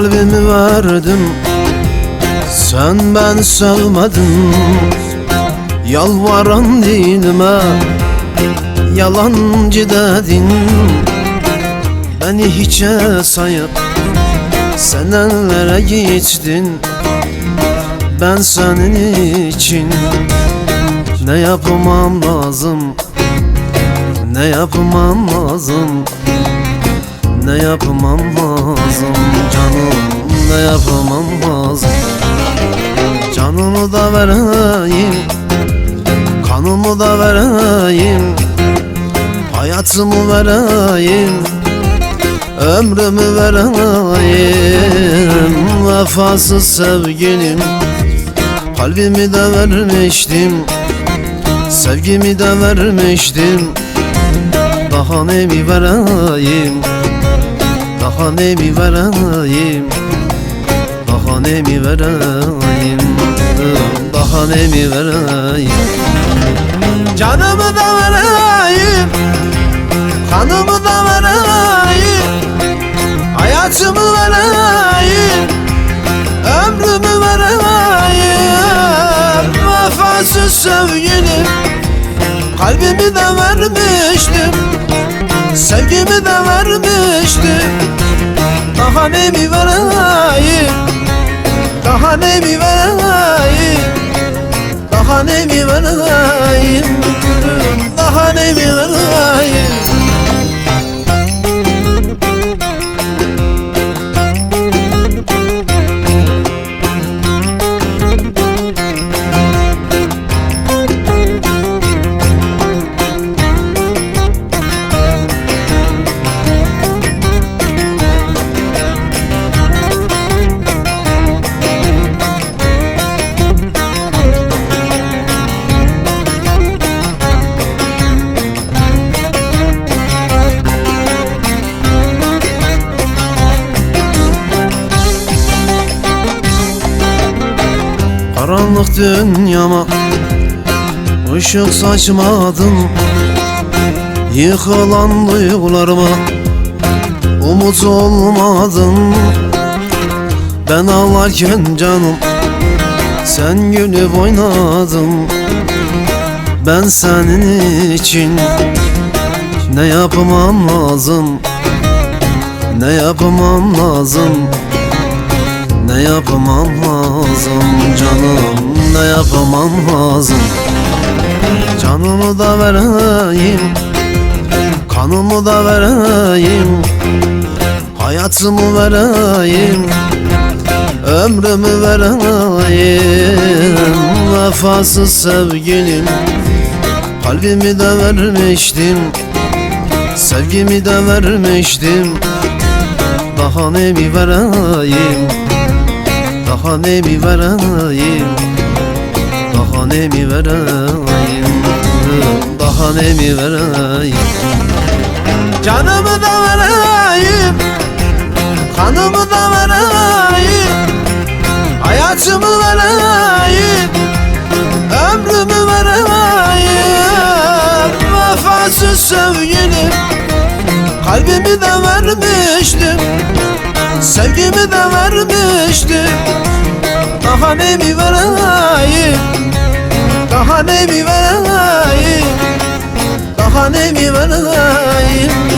kalbimi verdim. Sen ben sevmedin Yalvaran dinime Yalancı dedin. Beni hiçe sayıp Senelere gittin Ben senin için Ne yapmam lazım? Ne yapmam lazım Ne yapmam lazım? Canım ne yapmam lazım. Canımı da vereyim Kanımı da vereyim Hayatımı vereyim Ömrümü vereyim. Vefasız sevgilim Kalbimi de vermiştim Sevgimi de vermiştim. Daha ne mi vereyim Daha ne mi vereyim Daha ne mi vereyim Daha ne mi vereyim Canımı da vereyim Kanımı da vereyim Hayatımı vereyim Ömrümü vereyim Vefasız sevgilim. Kalbimi de vermiştim Sevgimi de vermiştim Daha ne mi vereyim? Daha ne mi vereyim? Daha ne mi vereyim? Daha ne mi vereyim Karanlık dünyama ışık saçmadım. Yıkılan duygularıma umut olmadım. Ben ağlarken canım sen gülüp oynadın. Ben senin için ne yapmam lazım? Ne yapmam lazım ne yapmam lazım canım Ne yapmam lazım. Canımı da vereyim Kanımı da vereyim Hayatımı vereyim Ömrümü vereyim. Vefasız sevgilim Kalbimi de vermiştim Sevgimi de vermiştim. Daha ne mi vereyim daha ne mi vereyim? Daha ne mi vereyim? Daha ne mi vereyim? Canımı da vereyim. Kanımı da vereyim. Hayatımı vereyim. Ömrümü vereyim. Vefasız sevgilim. Kalbimi de vermiştim. Sevgimi de vermiştim daha ne mi vereyim? Daha ne mi vereyim? Daha ne mi vereyim?